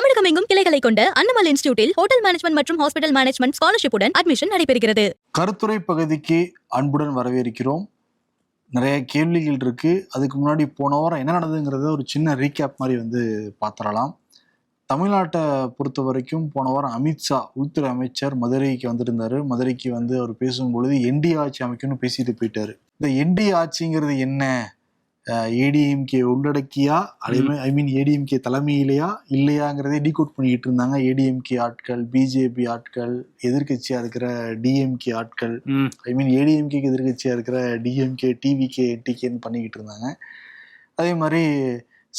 தமிழகம் எங்கும் கிளைகளை கொண்ட அன்னமல் இன்ஸ்டியூட்டில் ஹோட்டல் மேனேஜ்மெண்ட் மற்றும் ஹாஸ்பிட்டல் மேனேஜ்மெண்ட் ஸ்காலர்ஷிப்புடன் அட்மிஷன் நடைபெறுகிறது. கருத்துரை பகுதிக்கு அன்புடன் வரவேற்கிறோம். நிறைய கேள்விகள் இருக்கு. அதுக்கு முன்னாடி போன வாரம் என்ன நடந்ததுங்கிறத ஒரு சின்ன ரீகேப் மாதிரி வந்து பார்த்துடலாம். தமிழ்நாட்டை பொறுத்த வரைக்கும் போன வாரம் அமித்ஷா உள்துறை அமைச்சர் மதுரைக்கு வந்திருந்தாரு. மதுரைக்கு வந்து அவர் பேசும்பொழுது என்டி ஆட்சி அமைக்கணும்னு பேசிட்டு போயிட்டாரு. இந்த என்டி ஆட்சிங்கிறது என்ன? ஏடிஎம்கே உள்ளடக்கியா? அதே மாதிரி ஐ மீன் ஏடிஎம்கே தலைமையிலையா? இல்லையாங்கிறதே டீகோட் பண்ணிக்கிட்டு இருந்தாங்க. ஏடிஎம்கே ஆட்கள் பிஜேபி ஆட்கள் எதிர்க்கட்சியா இருக்கிற டிஎம்கே ஆட்கள். ஐ மீன் ஏடிஎம்கேக்கு எதிர்க்கட்சியா இருக்கிற டிஎம்கே டிவிகே டிகேன்னு பண்ணிக்கிட்டு இருந்தாங்க. அதே மாதிரி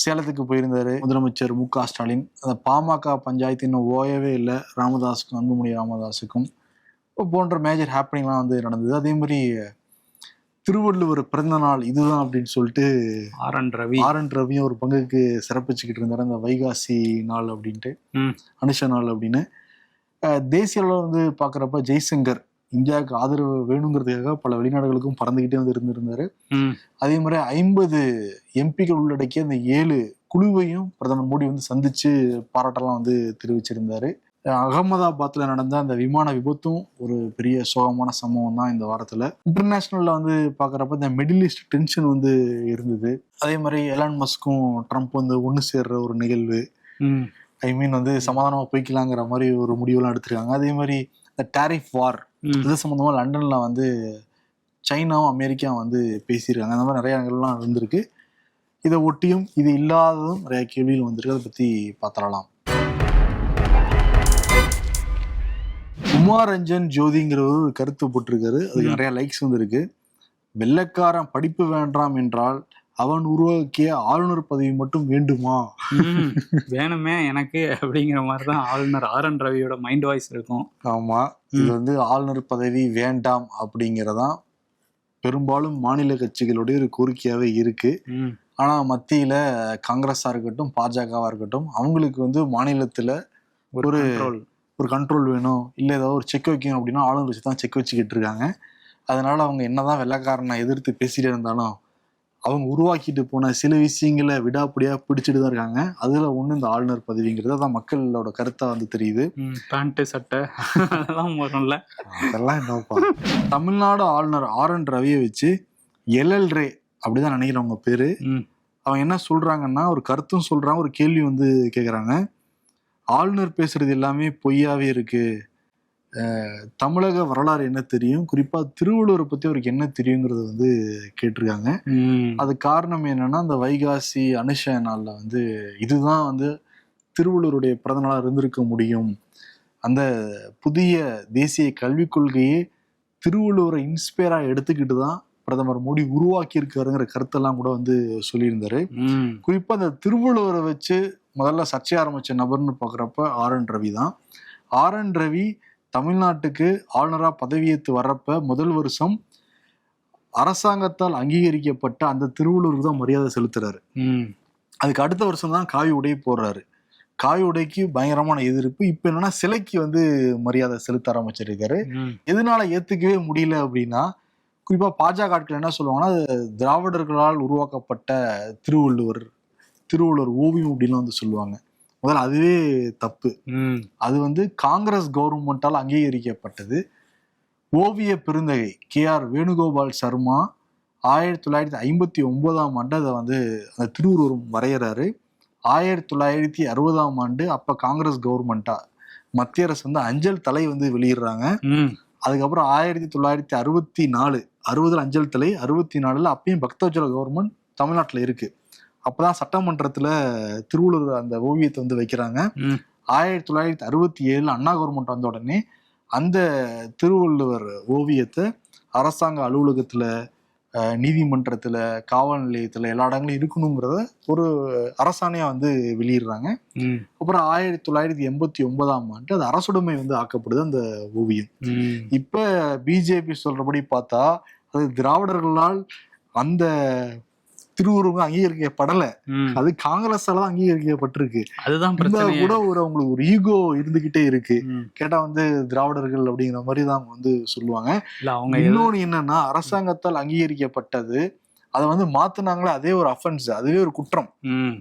சேலத்துக்கு போயிருந்தாரு முதலமைச்சர் மு க ஸ்டாலின். அந்த பாமக பஞ்சாயத்து இன்னும் ஓயவே இல்லை. ராமதாஸுக்கும் அன்புமணி ராமதாஸுக்கும். போன்ற மேஜர் ஹாப்பனிங்லாம் வந்து நடந்தது. அதே மாதிரி திருவள்ளுவர் பிறந்த நாள் இதுதான் அப்படின்னு சொல்லிட்டு R N Ravi. R N ரவியும் ஒரு பங்குக்கு சிறப்பிச்சுக்கிட்டு இருந்தாரு. அந்த வைகாசி நாள் அப்படின்ட்டு. அனுஷ நாள் அப்படின்னு. தேசிய அளவில் வந்து பார்க்குறப்ப ஜெய்சங்கர் இந்தியாவுக்கு ஆதரவு வேணுங்கிறதுக்காக பல வெளிநாடுகளுக்கும் பறந்துக்கிட்டே வந்து இருந்திருந்தாரு. அதே மாதிரி ஐம்பது எம்பிக்கள் உள்ளடக்கிய அந்த ஏழு குழுவையும் பிரதமர் மோடி வந்து சந்திச்சு பாராட்டெல்லாம் வந்து தெரிவிச்சிருந்தாரு. அஹ் அகமதாபாத்ல நடந்த அந்த விமான விபத்தும் ஒரு பெரிய சோகமான சம்பவம் தான் இந்த வாரத்துல. இன்டர்நேஷனல்ல வந்து பாக்குறப்ப இந்த மிடில் ஈஸ்ட் டென்ஷன் வந்து இருந்தது. அதே மாதிரி எலான் மஸ்கும் ட்ரம்ப் வந்து ஒன்று சேர்ற ஒரு நிகழ்வு. ஐ மீன் வந்து சமாதானமா போய்க்கலாங்கிற மாதிரி ஒரு முடிவெல்லாம் எடுத்திருக்காங்க. அதே மாதிரி இந்த டாரிஃப் வார். இது சம்பந்தமா லண்டன்ல வந்து சைனாவும் அமெரிக்காவும் வந்து பேசியிருக்காங்க. அந்த மாதிரி நிறைய இடங்கள்லாம் இருந்திருக்கு. இதை ஒட்டியும் இது இல்லாததும் நிறைய கேள்விகள் வந்திருக்கு. அதை பத்தி பார்த்தரலாம் உமாரஞ்சன் ஜோதிங்கிறவர் ஒரு கருத்து போட்டிருக்காரு. ம். நிறைய லைக்ஸ் வந்திருக்கு. வெள்ளைக்காரன் படிப்பு வேண்டாம் என்றால் அவன் உருவாக்கிய ஆளுநர் பதவி மட்டும் வேண்டுமா? வேணுமே எனக்கு அப்படிங்கிற மாதிரி தான் ஆளுநர் ஆர் என் ரவியோட மைண்ட் வாய்ஸ் இருக்கும். ஆமா. இது. வந்து ஆளுநர் பதவி வேண்டாம் அப்படிங்கறதான் பெரும்பாலும் மாநில கட்சிகளுடைய ஒரு கோரிக்கையாவே இருக்கு. ஆனா மத்தியில காங்கிரஸா இருக்கட்டும் பாஜகவா இருக்கட்டும் அவங்களுக்கு வந்து மாநிலத்துல ஒரு ஒரு- கண்ட்ரோல் வேணும் இல்ல ஏதாவது ஒரு செக் வைக்கணும் அப்படின்னா ஆளுநர் வச்சு தான் செக் வச்சுக்கிட்டு இருக்காங்க. அதனால அவங்க என்னதான் வெள்ளைக்காரனை எதிர்த்து பேசிட்டு இருந்தாலும் அவங்க உருவாக்கிட்டு போன சில விஷயங்களை விடாப்பிடியா பிடிச்சிட்டு தான் இருக்காங்க. அதுல ஒண்ணு இந்த ஆளுநர் பதவிங்கிறது அதான் மக்களோட கருத்தா வந்து தெரியுது. பேண்ட் சட்டை அதெல்லாம் வரும்ல. அதெல்லாம் என்னப்பா. தமிழ்நாடு ஆளுநர் ஆர் என் ரவியை வச்சு எல்எல் ரே அப்படிதான் நினைக்கிறேன் அவங்க பேரு அவங்க என்ன சொல்றாங்கன்னா ஒரு கருத்தும் சொல்றாங்க ஒரு கேள்வி வந்து கேக்குறாங்க. ஆளுநர் பேசுறது எல்லாமே பொய்யாவே இருக்கு. தமிழக வரலாறு என்ன தெரியும்? குறிப்பா திருவள்ளுவரை பத்தி அவருக்கு என்ன தெரியுங்கிறத வந்து கேட்டிருக்காங்க. அது காரணம் என்னன்னா அந்த வைகாசி அனுஷ நாள்ல வந்து இதுதான் வந்து திருவள்ளுவருடைய பிறந்த நாளா இருந்திருக்க முடியும். அந்த புதிய தேசிய கல்விக் கொள்கையை திருவள்ளுவரை இன்ஸ்பயரா எடுத்துக்கிட்டு தான் பிரதமர் மோடி உருவாக்கி இருக்காருங்கிற கருத்தெல்லாம் கூட வந்து சொல்லியிருந்தாரு. குறிப்பா அந்த திருவள்ளுவரை வச்சு முதல்ல சர்ச்சை ஆரம்பிச்ச நபர்னு பாக்குறப்ப ஆர் என் ரவி தான். ஆர் என் ரவி தமிழ்நாட்டுக்கு ஆளுநரா பதவியேற்று வர்றப்ப முதல் வருஷம் அரசாங்கத்தால் அங்கீகரிக்கப்பட்ட அந்த திருவள்ளுவருக்கு தான் மரியாதை செலுத்துறாரு. அதுக்கு அடுத்த வருஷம் தான் காவி உடை போடுறாரு. காவி உடைக்கு பயங்கரமான எதிர்ப்பு. இப்ப என்னன்னா சிலைக்கு வந்து மரியாதை செலுத்த ஆரம்பிச்சிருக்காரு. எதனால ஏத்துக்கவே முடியல அப்படின்னா குறிப்பா பாஜக ஆட்கள் என்ன சொல்லுவாங்கன்னா திராவிடர்களால் உருவாக்கப்பட்ட திருவள்ளுவர் திருவள்ளுவர் ஓவியம் அப்படின்னு வந்து சொல்லுவாங்க. முதல்ல அதுவே தப்பு. அது வந்து காங்கிரஸ் கவர்மெண்டால் அங்கீகரிக்கப்பட்டது. ஓவிய பெருந்தகை கே ஆர் வேணுகோபால் சர்மா ஆயிரத்தி தொள்ளாயிரத்தி ஐம்பத்தி ஒன்பதாம் ஆண்டு அதை வந்து அந்த திருவுருவம் வரைகிறாரு ஆயிரத்தி தொள்ளாயிரத்தி அறுபதாம் ஆண்டு அப்ப காங்கிரஸ் கவர்மெண்டா மத்திய அரசு வந்து அஞ்சல் தலை வந்து வெளியிடுறாங்க. அதுக்கப்புறம் ஆயிரத்தி தொள்ளாயிரத்தி அறுபத்தி நாலு அறுபதுல அஞ்சல் தலை அறுபத்தி நாலுல அப்பயும் பக்தவச்சல கவர்மெண்ட் தமிழ்நாட்டுல இருக்கு. அப்பதான் சட்டமன்றத்துல திருவள்ளுவர் அந்த ஓவியத்தை வந்து வைக்கிறாங்க. ஆயிரத்தி தொள்ளாயிரத்தி அறுபத்தி ஏழுல அண்ணா கவர்மெண்ட் வந்த உடனே அந்த திருவள்ளுவர் ஓவியத்தை அரசாங்க அலுவலகத்துல நீதிமன்றத்துல காவல் நிலையத்துல எல்லா இடங்களும் இருக்கணுங்கிறத ஒரு அரசாணையா வந்து வெளியிடுறாங்க. அப்புறம் ஆயிரத்தி தொள்ளாயிரத்தி எண்பத்தி ஒன்பதாம் ஆண்டு அது அரசுடைமை வந்து ஆக்கப்படுது அந்த ஓவியம். இப்ப பிஜேபி சொல்றபடி பார்த்தா அது திராவிடர்களால் அந்த திருவுருவம் அங்கீகரிக்கப்படல. அது காங்கிரஸால தான் அங்கீகரிக்கப்பட்டிருக்கு. அதுதான் கூட ஒரு அவங்களுக்கு ஒரு ஈகோ இருந்துகிட்டே இருக்கு. கேட்டா வந்து திராவிடர்கள் அப்படிங்கிற மாதிரி தான் வந்து சொல்லுவாங்க. அவங்க இன்னொன்னு என்னன்னா அரசாங்கத்தால் அங்கீகரிக்கப்பட்டது அதை வந்து மாத்துனாங்களே அதே ஒரு அஃபென்ஸ் அதுவே ஒரு குற்றம். ம்,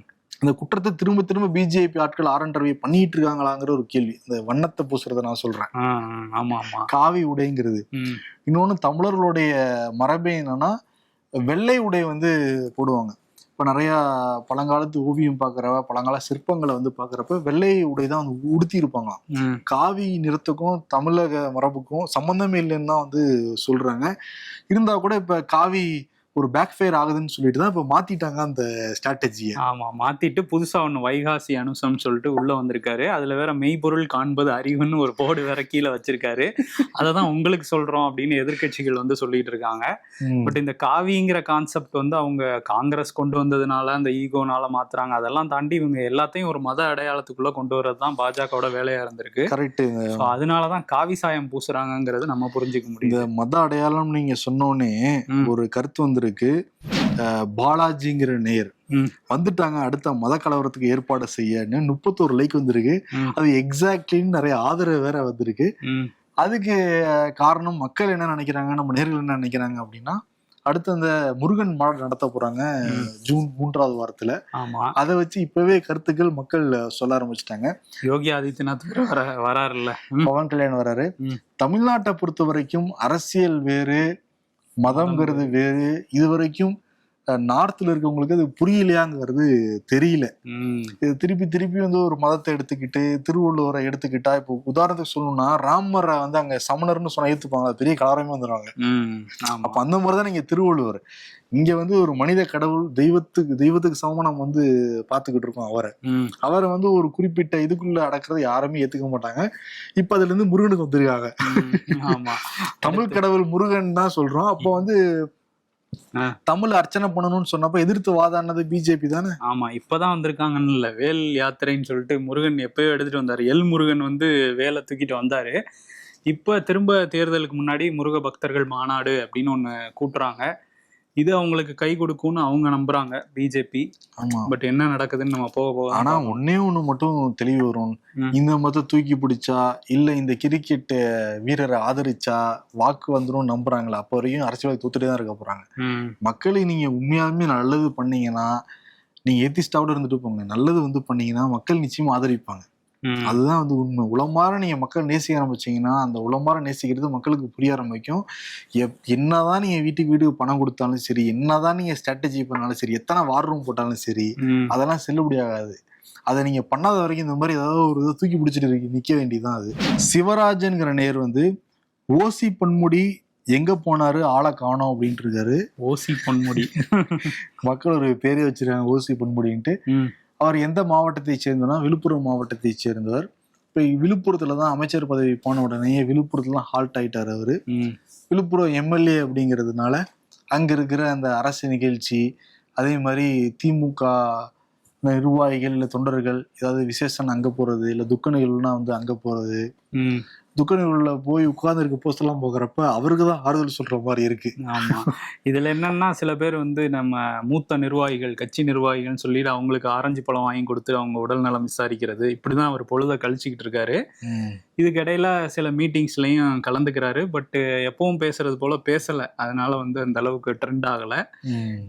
இந்த குற்றத்தை திரும்ப திரும்ப பிஜேபி ஆட்கள் ஆர் என் ரவி பண்ணிட்டு இருக்காங்களாங்கிற ஒரு கேள்வி. இந்த வண்ணத்தை பூசுறதை நான் சொல்றேன். ஆமா ஆமா. காவி உடைங்கிறது. இன்னொன்னு தமிழர்களுடைய மரபே என்னன்னா வெள்ளை உடை வந்து போடுவாங்க. இப்போ நிறைய பழங்காலத்து ஓவியம் பார்க்குறவ பழங்கால சிற்பங்களை வந்து பார்க்குறப்ப வெள்ளை உடை தான் வந்து உடுத்தி இருப்பாங்களாம். காவி நிறத்துக்கும் தமிழக மரபுக்கும் சம்பந்தமே இல்லைன்னு தான் வந்து சொல்றாங்க. இருந்தா கூட இப்ப காவி ஒரு பேக் ஃபயர் ஆகுதுன்னு சொல்லிட்டு தான் இப்ப மாத்திட்டாங்க அந்த ஸ்ட்ராட்டஜியை ஆமா மாத்திட்டு புதுசா ஒண்ணு வைகாசி அனுசம் சொல்லிட்டு உள்ள வந்திருக்காரு. அதுல வேற மெய்ப்பொருள் காண்பது அறிவுன்னு ஒரு போர்டு வேற கீழே வச்சிருக்காரு. அததான் உங்களுக்கு சொல்றோம் அப்படின்னு எதிர்க்கட்சிகள் வந்து சொல்லிட்டு இருக்காங்க. பட் இந்த காவிங்கிற கான்செப்ட் வந்து அவங்க காங்கிரஸ் கொண்டு வந்ததுனால அந்த ஈகோனால மாத்துறாங்க. அதெல்லாம் தாண்டி இவங்க எல்லாத்தையும் ஒரு மத அடையாளத்துக்குள்ள கொண்டு வர்றது தான் பாஜகவோட வேலையா இருந்திருக்கு. கரெக்ட் அதனாலதான் காவி சாயம் பூசுறாங்கங்கிறது நம்ம புரிஞ்சுக்க இந்த முடியுது. மத அடையாளம் நீங்க சொன்னோடனே ம். ஒரு கருத்து வந்திருக்கு அஹ், பாலாஜிங்கிற நேர். வந்துட்டாங்க. அடுத்த மத கலவரத்துக்கு ஏற்பாடு செய்யன்னு முப்பத்தோரு லைக் வந்திருக்கு. அது எக்ஸாக்ட்லின்னு நிறைய ஆதரவு வேற வந்திருக்கு. அதுக்கு காரணம் மக்கள் என்ன நினைக்கிறாங்க நம்ம நேர்கள் என்ன நினைக்கிறாங்க அப்படின்னா அடுத்து அந்த முருகன் மாநாடு நடத்த போறாங்க. ஜூன் மூன்றாவது வாரத்துல. ஆமா. அதை வச்சு இப்பவே கருத்துக்கள் மக்கள் சொல்ல ஆரம்பிச்சிட்டாங்க. யோகி ஆதித்யநாத் வர வராருல்ல. பவன் கல்யாண் வராரு. தமிழ்நாட்டை பொறுத்த வரைக்கும் அரசியல் வேறு மதம்ங்கிறது வேறு. இது வரைக்கும் நார்த்ல இருக்கவங்களுக்கு அது புரியலையாங்கிறது தெரியல. இது திருப்பி திருப்பி வந்து ஒரு மதத்தை எடுத்துக்கிட்டு திருவள்ளுவரை எடுத்துக்கிட்டா இப்போ உதாரணத்துக்கு சொல்லணும்னா ராமரை வந்து அங்க சமணர்னு சொன்னா ஏத்துப்பாங்க. பெரிய கலவரமே வந்துடுவாங்க அப்ப அந்த மாதிரிதான் நீங்க திருவள்ளுவர். இங்க வந்து ஒரு மனித கடவுள் தெய்வத்துக்கு தெய்வத்துக்கு சமமா நம்ம வந்து பாத்துக்கிட்டு இருக்கோம் அவரை. அவரை வந்து ஒரு குறிப்பிட்ட இதுக்குள்ள அடக்கிறத யாருமே ஏத்துக்க மாட்டாங்க. இப்ப அதுல இருந்து முருகனுக்கு வந்திருக்காங்க. ஆமா. தமிழ் கடவுள் முருகன் தான் சொல்றோம். அப்போ வந்து. தமிழ் அர்ச்சனை பண்ணணும்னு சொன்னப்ப எதிர்த்து வாதாடினது பிஜேபி தானே? ஆமா இப்பதான் வந்திருக்காங்கன்னு இல்ல. வேல் யாத்திரைன்னு சொல்லிட்டு முருகன் எப்பயோ எடுத்துட்டு வந்தாரு. எல் முருகன் வந்து வேலை தூக்கிட்டு வந்தாரு. இப்ப திரும்ப தேர்தலுக்கு முன்னாடி முருக பக்தர்கள் மாநாடு அப்படின்னு ஒண்ணு கூட்டுறாங்க. இது அவங்களுக்கு கை கொடுக்கும்னு அவங்க நம்புறாங்க பிஜேபி ஆமா. பட் என்ன நடக்குதுன்னு நம்ம போக போக ஆனா. ஒன்னே ஒண்ணு மட்டும் தெளிவு வரும். இந்த மதத்தை தூக்கி பிடிச்சா இல்ல இந்த கிரிக்கெட் வீரரை ஆதரிச்சா வாக்கு வந்துரும் நம்புறாங்களா அப்ப வரைக்கும் அரசியல் தூத்துட்டே தான் இருக்க போறாங்க. ம், மக்களுக்கு நீங்க உண்மையாலுமே நல்லது பண்ணீங்கன்னா நீங்க ஏத்திஸ்டாவோட இருந்துட்டு போங்க. நல்லது வந்து பண்ணீங்கன்னா மக்கள் நிச்சயமா ஆதரிப்பாங்க. அதுதான் வந்து உண்மை. உளமாற நீங்க மக்கள் நேசிக்க ஆரம்பிச்சீங்கன்னா அந்த உளமாற நேசிக்கிறது மக்களுக்கு புரிய ஆரம்பிக்கும். எப் என்னதான் நீங்க வீட்டுக்கு வீட்டுக்கு பணம் கொடுத்தாலும் சரி என்னதான் நீங்க ஸ்ட்ராட்டஜி பண்ணாலும் சரி எத்தனை வார் ரூம் போட்டாலும் சரி அதெல்லாம் செல்லுபடி ஆகாது. அதை நீங்க பண்ணாத வரைக்கும் இந்த மாதிரி ஏதாவது ஒரு இதை தூக்கி பிடிச்சிட்டு இருக்கு நிக்க வேண்டியதுதான் அது. சிவராஜன்கிற நேர் வந்து ஓசி பொன்முடி எங்க போனாரு ஆளை காணோம் அப்படின்ட்டு இருக்காரு. ஓசி பொன்முடி. மக்கள் ஒரு பேரே வச்சிருக்காங்க ஓசி பொன்முடின்ட்டு. அவர் எந்த மாவட்டத்தை சேர்ந்தனா விழுப்புரம் மாவட்டத்தை சேர்ந்தவர். இப்போ விழுப்புரத்துல தான் அமைச்சர் பதவி போன உடனே விழுப்புரத்துல ஹால்ட் ஆயிட்டாரு அவரு. விழுப்புரம் எம்எல்ஏ அப்படிங்கிறதுனால அங்க இருக்கிற அந்த அரசு நிகழ்ச்சி அதே மாதிரி திமுக நிர்வாகிகள் இல்லை தொண்டர்கள் ஏதாவது விசேஷம் அங்க போறது இல்லை துக்க நிகழ்வுனா வந்து அங்க போறது. ம், துக்க நிகழ்வுல போய் உட்கார்ந்து இருக்க போஸ்ட் எல்லாம் போகிறப்ப அவருக்கு தான் ஆறுதல் சொல்ற மாதிரி இருக்கு. ஆமா. இதுல என்னன்னா சில பேர் வந்து நம்ம மூத்த நிர்வாகிகள் கட்சி நிர்வாகிகள்னு சொல்லிட்டு அவங்களுக்கு ஆரஞ்சு பழம் வாங்கி கொடுத்து அவங்க உடல் நலம் விசாரிக்கிறது இப்படிதான் அவர் பொழுத கழிச்சுக்கிட்டு இருக்காரு. இதுக்கு இடையில சில மீட்டிங்ஸ்லயும் கலந்துக்கிறாரு. பட் எப்பவும் பேசுறது போல பேசல. அதனால வந்து அந்த அளவுக்கு ட்ரெண்ட் ஆகல.